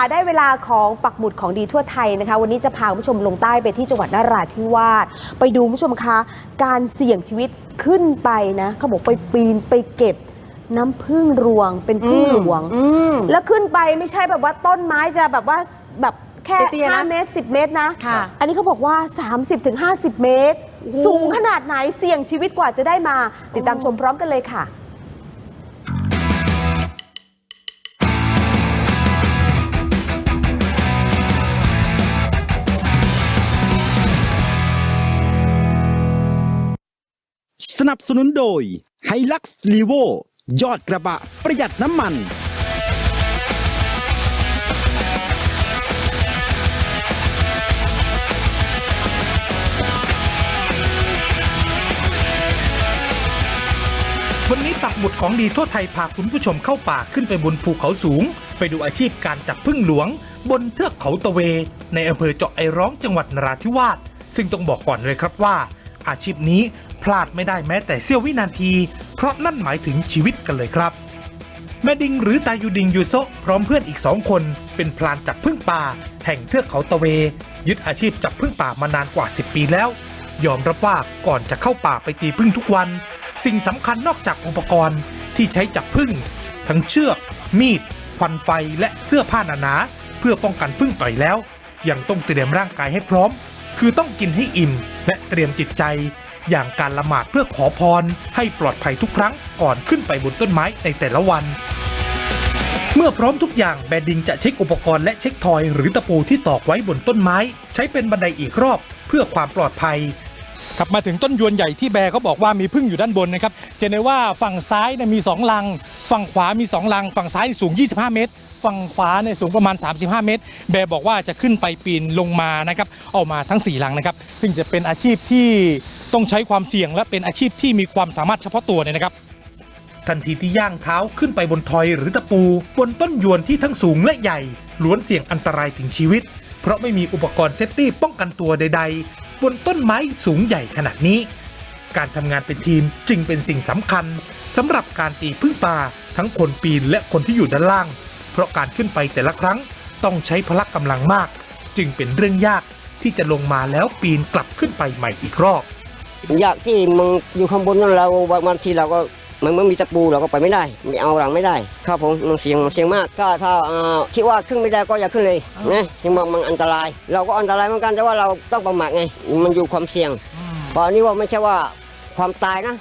ค่ะได้เวลาของปักหมุดของดีทั่วไทยนะคะ วันนี้จะพาคุณผู้ชมลงใต้ไปที่จังหวัดนราธิวาสไปดูคุณผู้ชมคะการเสี่ยงชีวิตขึ้นไปนะเขาบอกไปปีนไปเก็บน้ำพึ่งรวงเป็นพึ่งหลวงอืมแล้วขึ้นไปไม่ใช่แบบว่าต้นไม้จะแบบว่าแบบแค่เตี้ยๆนะ5เมตร 10 เมตรนะค่ะอันนี้เขาบอกว่า 30-50 เมตรโอ้โหสูงขนาดไหนเสี่ยงชีวิตกว่าจะได้มา ติดตามชมพร้อมกันเลยค่ะ นับสนุนโดย h i l u x l e v o ยอดกระบะประหยัดน้ำมัน วันนี้ปักหมุดของดีทั่วไทยพาคุณผู้ชมเข้าป่าขึ้นไปบนภูเขาสูง ไปดูอาชีพการจับพึ่งหลวง บนเทือกเขาตะเว ในอำเภอเจาะไอร้องจังหวัดนราธิวาสซึ่งต้องบอกก่อนเลยครับว่า อาชีพนี้ พลาดไม่ได้แม้แต่เสี้ยววินาที เพราะนั่นหมายถึงชีวิตกันเลยครับ แม่ดิงหรือตายูดิงยูโซพร้อมเพื่อนอีกสองคน เป็นพลานจับพึ่งป่า แห่งเทือกเขาตะเว ยึดอาชีพจับพึ่งป่ามานานกว่า 10 ปีแล้ว ยอมรับว่าก่อนจะเข้าป่าไปตีพึ่งทุกวัน สิ่งสำคัญนอกจากอุปกรณ์ที่ใช้จับพึ่ง ทั้งเชือก มีดควันไฟและเสื้อผ้าหนาๆเพื่อป้องกันพึ่งต่อยแล้ว ยังต้องเตรียมร่างกายให้พร้อม คือต้องกินให้อิ่ม และเตรียมจิตใจ อย่างการละหมาดเพื่อขอพร ให้ปลอดภัยทุกครั้งก่อนขึ้นไปบนต้นไม้ในแต่ละวัน เมื่อพร้อมทุกอย่างแบดดิงจะเช็คอุปกรณ์และเช็คทอยหรือตะปูที่ตอกไว้บนต้นไม้ ใช้เป็นบันไดอีกรอบเพื่อความปลอดภัยขับมาถึงต้นยวนใหญ่ที่แบร์เขาบอกว่ามีพึ่งอยู่ด้านบนนะครับจะเห็นได้ว่าฝั่งซ้ายเนี่ยมี 2 ลัง ฝั่งขวามี 2 ลัง ฝั่งซ้ายสูง 25 เมตร ฝั่งขวาเนี่ยสูงประมาณ 35 เมตร แบร์บอกว่าจะขึ้นไปปีนลงมานะครับเอามาทั้ง 4 ลังนะครับ ซึ่งจะเป็นอาชีพที่ ต้องใช้ความเสี่ยงและเป็นอาชีพที่มีความสามารถเฉพาะตัวเนี่ยนะครับ ทันทีที่ย่างเท้าขึ้นไปบนทอยหรือตะปู บนต้นยวนที่ทั้งสูงและใหญ่ล้วนเสี่ยงอันตรายถึงชีวิต เพราะไม่มีอุปกรณ์เซฟตี้ป้องกันตัวใด ๆ บนต้นไม้สูงใหญ่ขนาดนี้ การทำงานเป็นทีมจึงเป็นสิ่งสำคัญสำหรับการตีพึ่งป่าทั้งคนปีนและคนที่อยู่ด้านล่าง เพราะการขึ้นไปแต่ละครั้งต้องใช้พละกำลังมาก จึงเป็นเรื่องยากที่จะลงมาแล้วปีนกลับขึ้นไปใหม่อีกรอบ อยากที่มึงอยู่ข้างบนนั่นเราบางบางทีเราก็มันไม่มีตะปูเราก็ไปไม่ได้ไม่เอาหลังไม่ได้ ครับผมมันเสี่ยงมันเสี่ยงมากถ้าถ้าเอ่อคิดว่าขึ้นไม่ได้ก็อย่าขึ้นเลยนะที่มันมันอันตราย เราก็อันตรายเหมือนกันแต่ว่าเราต้องประมาทไง มันอยู่ความเสี่ยงเพราะอันนี้ว่าไม่ใช่ว่าความตายนะ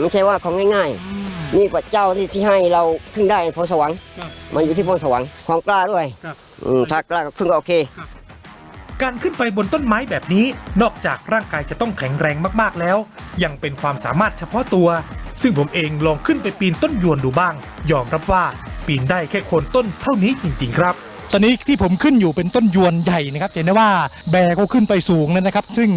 ไม่ใช่ว่าของง่ายๆ นี่พระเจ้าที่ที่ให้เราขึ้นได้พรสวรรค์ครับมันอยู่ที่พรสวรรค์ความกล้าด้วยครับอืมถ้ากล้าก็ขึ้นก็โอเค การขึ้นไปบนต้นไม้แบบนี้ นอกจากร่างกายจะต้องแข็งแรงมากๆแล้ว ยังเป็นความสามารถเฉพาะตัว ซึ่งผมเองลองขึ้นไปปีนต้นยวนดูบ้าง ยอมรับว่าปีนได้แค่โคนต้นเท่านี้จริง ๆ ครับตอนนี้ที่ผมขึ้นอยู่เป็นต้นยวนใหญ่นะครับเห็นได้ว่าแบร์เขาขึ้นไปสูงเลยนะครับ ซึ่ง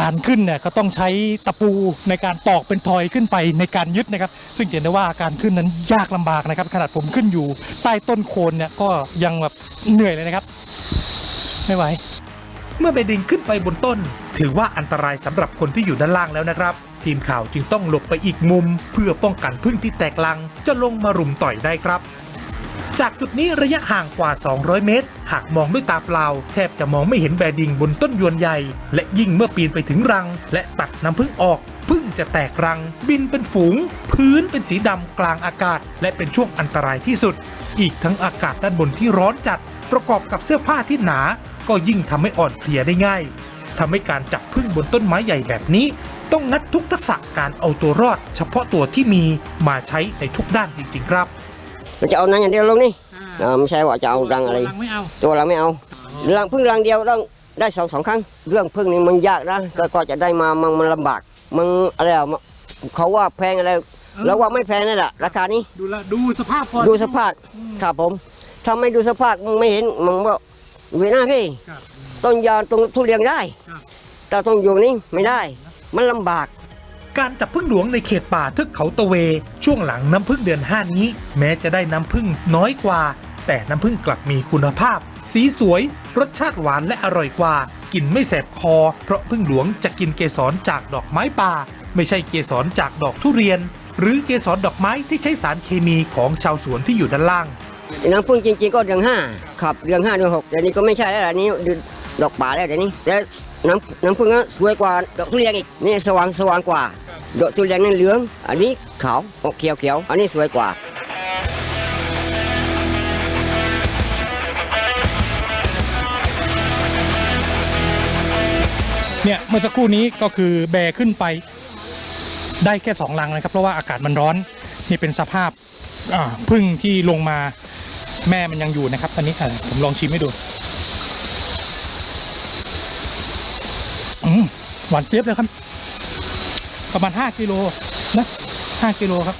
การขึ้นเนี่ยก็ต้องใช้ตะปูในการตอกเป็นทอยขึ้นไปในการยึดนะครับ ซึ่งเห็นได้ว่าการขึ้นนั้นยากลำบากนะครับ ขนาดผมขึ้นอยู่ใต้ต้นโคนเนี่ยก็ยังแบบเหนื่อยเลยนะครับ ไม่ไหว เมื่อเบดิงขึ้นไปบนต้น ถือว่าอันตรายสำหรับคนที่อยู่ด้านล่างแล้วนะครับ ทีมข่าวจึงต้องหลบไปอีกมุม เพื่อป้องกันพึ่งที่แตกลัง จะลงมารุมต่อยได้ครับ จากจุดนี้ระยะห่างกว่า 200 เมตร หากมองด้วยตาเปล่า แทบจะมองไม่เห็นแบดิงบนต้นยวนใหญ่ และยิ่งเมื่อปีนไปถึงรัง และตัดน้ำพึ่งออกพึ่งจะแตกรัง บินเป็นฝูง พื้นเป็นสีดำกลางอากาศ และเป็นช่วงอันตรายที่สุด อีกทั้งอากาศด้านบนที่ร้อนจัด ประกอบกับเสื้อผ้าที่หนา ก็ยิ่งทำให้อ่อนเพลียได้ง่ายทำให้การจับพึ่งบนต้นไม้ใหญ่แบบนี้ ต้องงัดทุกทักษะการเอาตัวรอด เฉพาะตัวที่มีมาใช้ในทุกด้านจริงๆครับ มันจะเอานั่งอย่างเดียวลงนี่เออไม่ใช่ว่าจะเอารังอะไรไม่เอา ตัวเราไม่เอารังพึ่งรังเดียวต้องได้สองสองครั้ง เรื่องพึ่งนี่มันยากนะก็ก็จะได้มามันมันลำบากมันอะไรอะมันเขาว่าแพงอะไรแล้วว่าไม่แพงนั่นแหละราคานี้ ดูละดูสภาพก่อนดูสภาพครับผมถ้าไม่ดูสภาพมึงไม่เห็นมึงว่า เวียนหน้าพี่ครับต้นยางตรงทุเรียนได้ ครับ แต่ต้นอยู่นี่ไม่ได้ มันลำบาก การจับพึ่งหลวงในเขตป่าทึกเขาตะเว ช่วงหลังน้ำพึ่งเดือน5นี้ แม้จะได้น้ำพึ่งน้อยกว่า แต่น้ำพึ่งกลับมีคุณภาพ สีสวย รสชาติหวานและอร่อยกว่า กินไม่แสบคอ เพราะพึ่งหลวงจะกินเกสรจากดอกไม้ป่า ไม่ใช่เกสรจากดอกทุเรียน หรือเกสรดอกไม้ที่ใช้สารเคมีของชาวสวนที่อยู่ด้านล่าง น้ำพึ่งจริง ๆ ก็เดือนห้าครับเดือนห้าเดือนหกแต่นี่ก็ไม่ใช่แล้วล่ะนี่เดือกป่าแล้วแต่นี้แต่น้ำน้ำพึ่งนั้นสวยกว่าดอกทุเรียนอีกนี่สว่างสว่างกว่า ดอกทุเรียนนั่นเหลือง อันนี้ขาวออกเขียวเขียวอันนี้สวยกว่าเนี่ยเมื่อสักครู่นี้ก็คือแบขึ้นไปได้แค่สองลังนะครับ เพราะว่าอากาศมันร้อน นี่เป็นสภาพพึ่งที่ลงมา แม่มันยังอยู่นะครับ ตอนนี้อะผมลองชิมให้ดูอืมหวานเจี๊ยบเลยครับ ประมาณ 5 กิโลนะ5กิโลครับ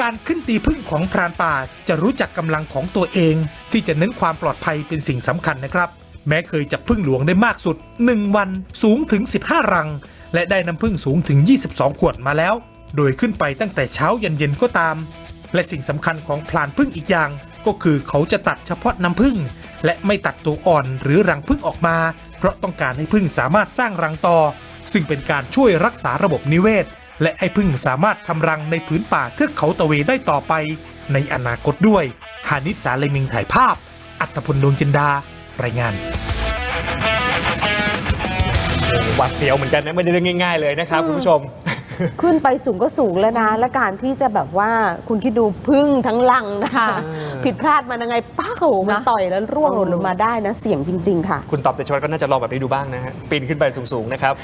การขึ้นตีพึ่งของพรานป่าจะรู้จักกำลังของตัวเอง ที่จะเน้นความปลอดภัยเป็นสิ่งสำคัญนะครับ แม้เคยจับพึ่งหลวงได้มากสุด 1 วันสูงถึง 15 รัง และได้น้ำพึ่งสูงถึง 22 ขวดมาแล้ว โดยขึ้นไปตั้งแต่เช้ายันเย็นก็ตาม และสิ่งสำคัญของพลานพึ่งอีกอย่าง ก็คือเขาจะตัดเฉพาะน้ำพึ่งและไม่ตัดตัวอ่อนหรือรังพึ่งออกมา เพราะต้องการให้พึ่งสามารถสร้างรังต่อ ซึ่งเป็นการช่วยรักษาระบบนิเวศ และให้พึ่งสามารถทำรังในพื้นป่าเทือกเขาตะเวได้ต่อไป ในอนาคตด้วยฮานิฟสาเลมิงถ่ายภาพ อัตพลดวงจินดา รายงานหวัดเสียวเหมือนกันนะไม่ได้เรื่องง่าย ๆเลยนะครับคุณผู้ชม ขึ้นไปสูงก็สูงแล้วนะ และการที่จะแบบว่าคุณคิดดูพึ่งทั้งลังนะคะ ผิดพลาดมายังไงป้าโขมันต่อยแล้วร่วงหล่นลงมาได้นะ เสี่ยงจริง ๆ ค่ะ คุณตอบแต่ชวัตก็น่าจะลองแบบนี้ดูบ้างนะฮะปีนขึ้นไปสูง ๆ นะครับ